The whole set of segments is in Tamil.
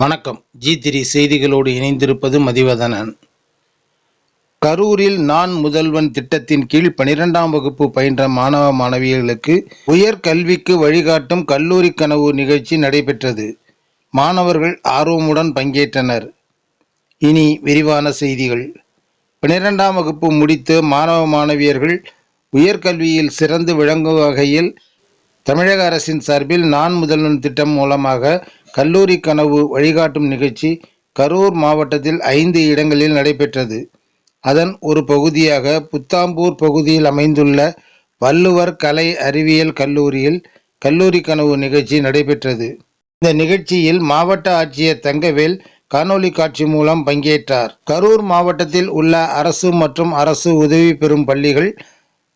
வணக்கம். ஜி திரி செய்திகளோடு இணைந்திருப்பது மதிவதனன். கரூரில் நான் முதல்வன் திட்டத்தின் கீழ் பனிரெண்டாம் வகுப்பு பயின்ற மாணவ மாணவியர்களுக்கு உயர் கல்விக்கு வழிகாட்டும் கல்லூரி கனவு நிகழ்ச்சி நடைபெற்றது. மாணவர்கள் ஆர்வமுடன் பங்கேற்றனர். இனி விரிவான செய்திகள். பனிரெண்டாம் வகுப்பு முடித்து மாணவ மாணவியர்கள் உயர்கல்வியில் சிறந்து விளங்கும் வகையில் தமிழக அரசின் சார்பில் நான் முதல்வன் திட்டம் மூலமாக கல்லூரி கனவு வழிகாட்டும் நிகழ்ச்சி கரூர் மாவட்டத்தில் ஐந்து இடங்களில் நடைபெற்றது. அதன் ஒரு பகுதியாக புத்தாம்பூர் பகுதியில் அமைந்துள்ள வள்ளுவர் கலை அறிவியல் கல்லூரியில் கல்லூரி கனவு நிகழ்ச்சி நடைபெற்றது. இந்த நிகழ்ச்சியில் மாவட்ட ஆட்சியர் தங்கவேல் காணொளி காட்சி மூலம் பங்கேற்றார். கரூர் மாவட்டத்தில் உள்ள அரசு மற்றும் அரசு உதவி பெறும் பள்ளிகள்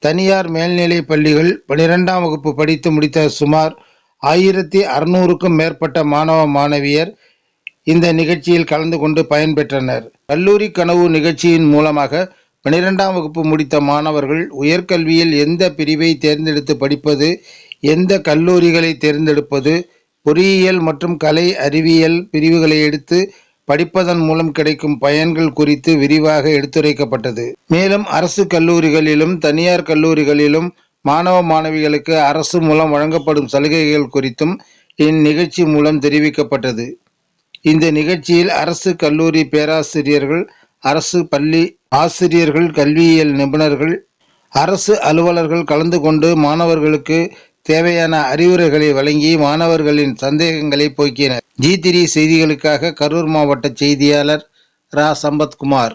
தனியார் மேல்நிலை பள்ளிகள் பனிரெண்டாம் வகுப்பு படித்து முடித்த சுமார் ஆயிரத்தி அறுநூறுக்கும் மேற்பட்ட மாணவ மாணவியர் இந்த நிகழ்ச்சியில் கலந்து கொண்டு பயன்பெற்றனர். கல்லூரி கனவு நிகழ்ச்சியின் மூலமாக பனிரெண்டாம் வகுப்பு முடித்த மாணவர்கள் உயர்கல்வியில் எந்த பிரிவை தேர்ந்தெடுத்து படிப்பது எந்த கல்லூரிகளை தேர்ந்தெடுப்பது பொறியியல் மற்றும் கலை அறிவியல் பிரிவுகளை எடுத்து படிப்பதன் மூலம் கிடைக்கும் பயன்கள் குறித்து விரிவாக எடுத்துரைக்கப்பட்டது. மேலும் அரசு கல்லூரிகளிலும் தனியார் கல்லூரிகளிலும் மாணவ மாணவிகளுக்கு அரசு மூலம் வழங்கப்படும் சலுகைகள் குறித்தும் இந்நிகழ்ச்சி மூலம் தெரிவிக்கப்பட்டது. இந்த நிகழ்ச்சியில் அரசு கல்லூரி பேராசிரியர்கள் அரசு பள்ளி ஆசிரியர்கள் கல்வியியல் நிபுணர்கள் அரசு அலுவலர்கள் கலந்து கொண்டு மாணவர்களுக்கு தேவையான அறிவுரைகளை வழங்கி மாணவர்களின் சந்தேகங்களை போக்கினர். ஜி திரி செய்திகளுக்காக கரூர் மாவட்ட செய்தியாளர் ரா. சம்பத்குமார்.